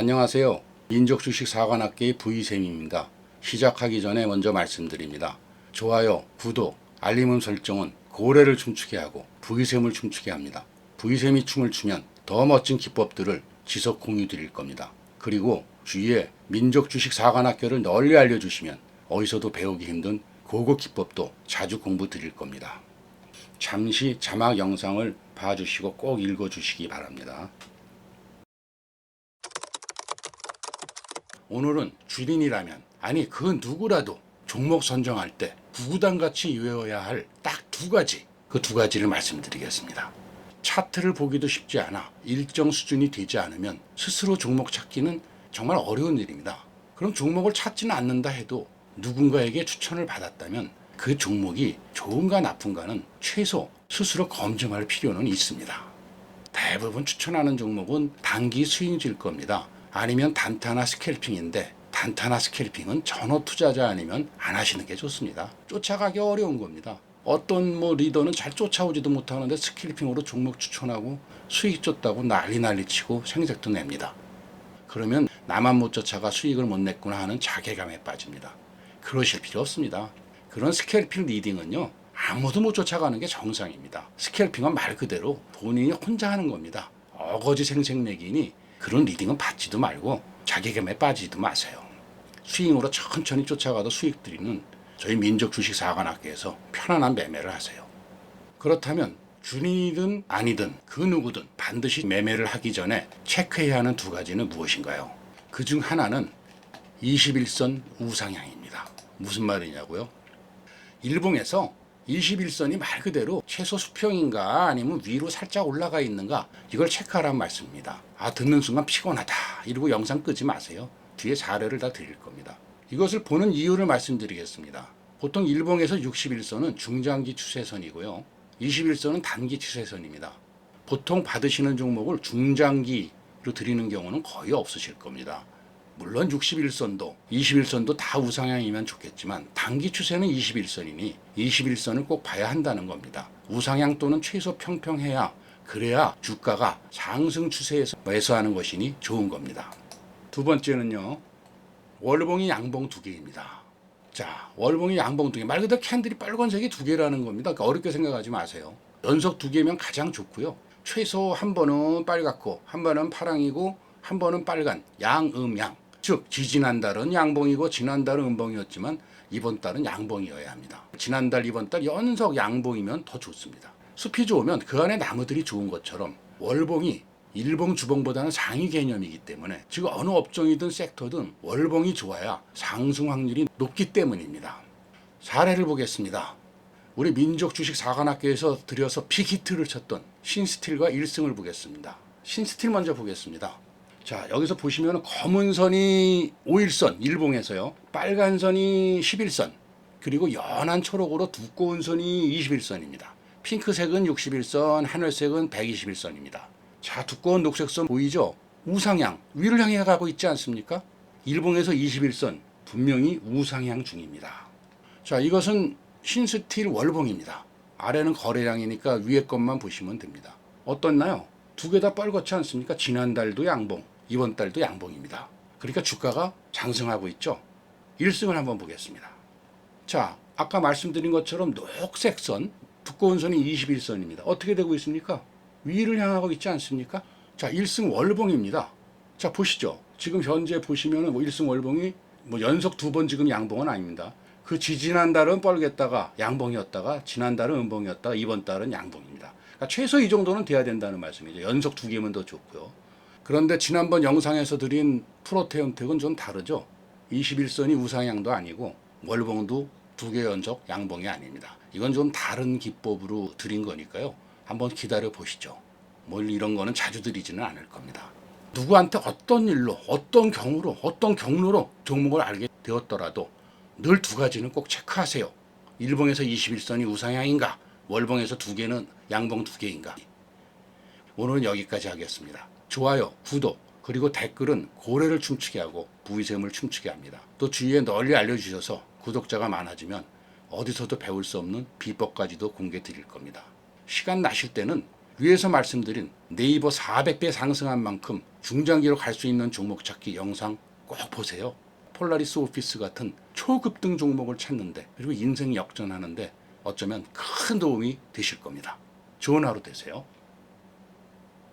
안녕하세요. 민족주식 사관학계의 V쌤입니다. 시작하기 전에 먼저 말씀드립니다. 좋아요, 구독, 알림음 설정은 고래를 춤추게 하고 V쌤을 춤추게 합니다. V쌤이 춤을 추면 더 멋진 기법들을 지속 공유 드릴 겁니다. 그리고 주위에 민족주식 사관학교를 널리 알려주시면 어디서도 배우기 힘든 고급 기법도 자주 공부 드릴 겁니다. 잠시 자막 영상을 봐주시고 꼭 읽어주시기 바랍니다. 오늘은 주린이라면 아니 그 누구라도 종목 선정할 때 구구단같이 외워야 할 딱 두 가지 그 두 가지를 말씀드리겠습니다. 차트를 보기도 쉽지 않아 일정 수준이 되지 않으면 스스로 종목 찾기는 정말 어려운 일입니다. 그럼 종목을 찾지는 않는다 해도 누군가에게 추천을 받았다면 그 종목이 좋은가 나쁜가는 최소 스스로 검증할 필요는 있습니다. 대부분 추천하는 종목은 단기 수익일 겁니다. 아니면 단타나 스캘핑인데 단타나 스캘핑은 전업 투자자 아니면 안 하시는 게 좋습니다. 쫓아가기 어려운 겁니다. 어떤 뭐 리더는 잘 쫓아오지도 못하는데 스캘핑으로 종목 추천하고 수익 줬다고 난리 난리 치고 생색도 냅니다. 그러면 나만 못 쫓아가 수익을 못 냈구나 하는 자괴감에 빠집니다. 그러실 필요 없습니다. 그런 스캘핑 리딩은요. 아무도 못 쫓아가는 게 정상입니다. 스캘핑은 말 그대로 본인이 혼자 하는 겁니다. 어거지 생색내기니 그런 리딩은 받지도 말고 자괴감에 빠지지도 마세요. 스윙으로 천천히 쫓아가도 수익 드리는 저희 민족 주식 사관학교에서 편안한 매매를 하세요. 그렇다면 준이든 아니든 그 누구든 반드시 매매를 하기 전에 체크해야 하는 두 가지는 무엇인가요? 그 중 하나는 21선 우상향입니다. 무슨 말이냐고요? 일봉에서 21선이 말 그대로 최소 수평인가 아니면 위로 살짝 올라가 있는가 이걸 체크하라는 말씀입니다. 아 듣는 순간 피곤하다 이러고 영상 끄지 마세요. 뒤에 사례를 다 드릴 겁니다. 이것을 보는 이유를 말씀드리겠습니다. 보통 일봉에서 61선은 중장기 추세선이고요. 21선은 단기 추세선입니다. 보통 받으시는 종목을 중장기로 드리는 경우는 거의 없으실 겁니다. 물론 61선도 21선도 다 우상향이면 좋겠지만 단기 추세는 21선이니 21선을 꼭 봐야 한다는 겁니다. 우상향 또는 최소 평평해야 그래야 주가가 상승 추세에서 매수하는 것이니 좋은 겁니다. 두 번째는요. 월봉이 양봉 두 개입니다. 자, 월봉이 양봉 두 개. 말 그대로 캔들이 빨간색이 두 개라는 겁니다. 그러니까 어렵게 생각하지 마세요. 연속 두 개면 가장 좋고요. 최소 한 번은 빨갛고 한 번은 파랑이고 한 번은 빨간 양음양. 즉 지지난달은 양봉이고 지난달은 음봉이었지만 이번 달은 양봉이어야 합니다. 지난달 이번 달 연속 양봉이면 더 좋습니다. 숲이 좋으면 그 안에 나무들이 좋은 것처럼 월봉이 일봉 주봉보다는 상위 개념이기 때문에 즉 어느 업종이든 섹터든 월봉이 좋아야 상승 확률이 높기 때문입니다. 사례를 보겠습니다. 우리 민족 주식 사관학교에서 들여서 빅히트를 쳤던 신스틸과 1승을 보겠습니다. 신스틸 먼저 보겠습니다. 자, 여기서 보시면 검은 선이 5일선 일봉에서요. 빨간 선이 11선. 그리고 연한 초록으로 두꺼운 선이 21선입니다. 핑크색은 61선, 하늘색은 121선입니다. 자, 두꺼운 녹색선 보이죠? 우상향, 위를 향해 가고 있지 않습니까? 일봉에서 21선, 분명히 우상향 중입니다. 자, 이것은 신스틸 월봉입니다. 아래는 거래량이니까 위에 것만 보시면 됩니다. 어떻나요? 두 개다 빨갛지 않습니까? 지난달도 양봉, 이번 달도 양봉입니다. 그러니까 주가가 장승하고 있죠. 1승을 한번 보겠습니다. 자, 아까 말씀드린 것처럼 녹색 선, 두꺼운 선이 21선입니다. 어떻게 되고 있습니까? 위를 향하고 있지 않습니까? 자, 1승 월봉입니다. 자, 보시죠. 지금 현재 보시면은 뭐 1승 월봉이 뭐 연속 두 번 지금 양봉은 아닙니다. 그 지지난 달은 뻘겠다가 양봉이었다가 지난달은 음봉이었다가 이번 달은 양봉입니다. 그러니까 최소 이 정도는 돼야 된다는 말씀이죠. 연속 두 개면 더 좋고요. 그런데 지난번 영상에서 드린 프로테움텍은 좀 다르죠. 21선이 우상향도 아니고 월봉도 두 개 연속 양봉이 아닙니다. 이건 좀 다른 기법으로 드린 거니까요. 한번 기다려 보시죠. 뭘 이런 거는 자주 드리지는 않을 겁니다. 누구한테 어떤 일로, 어떤 경우로, 어떤 경로로 종목을 알게 되었더라도 늘 두 가지는 꼭 체크하세요. 일봉에서 21선이 우상향인가, 월봉에서 두 개는 양봉 두 개인가. 오늘은 여기까지 하겠습니다. 좋아요, 구독, 그리고 댓글은 고래를 춤추게 하고 부위샘을 춤추게 합니다. 또 주위에 널리 알려주셔서 구독자가 많아지면 어디서도 배울 수 없는 비법까지도 공개 드릴 겁니다. 시간 나실 때는 위에서 말씀드린 네이버 400배 상승한 만큼 중장기로 갈 수 있는 종목 찾기 영상 꼭 보세요. 폴라리스 오피스 같은 초급등 종목을 찾는데 그리고 인생 역전하는데 어쩌면 큰 도움이 되실 겁니다. 좋은 하루 되세요.